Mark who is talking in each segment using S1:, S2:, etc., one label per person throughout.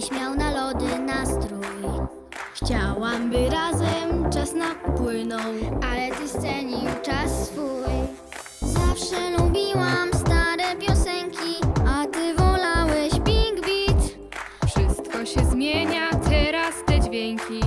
S1: kiedyś miał na lody nastrój.
S2: Chciałam, by razem czas napłynął, ale ty scenił czas swój. Zawsze lubiłam stare piosenki, a ty wolałeś Big Beat.
S3: Wszystko się zmienia, teraz te dźwięki.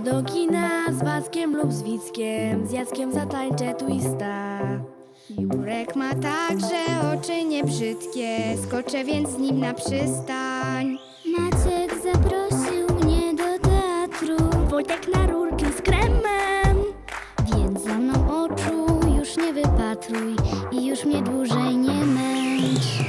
S1: Do kina z Wackiem lub z Wickiem, z Jackiem zatańczę twista.
S2: Jurek ma także oczy niebrzydkie, skoczę więc z nim na przystań. Maciek zaprosił mnie do teatru,
S1: Wojtek na rurki z kremem.
S2: więc za mną oczu już nie wypatruj i już mnie dłużej nie męcz.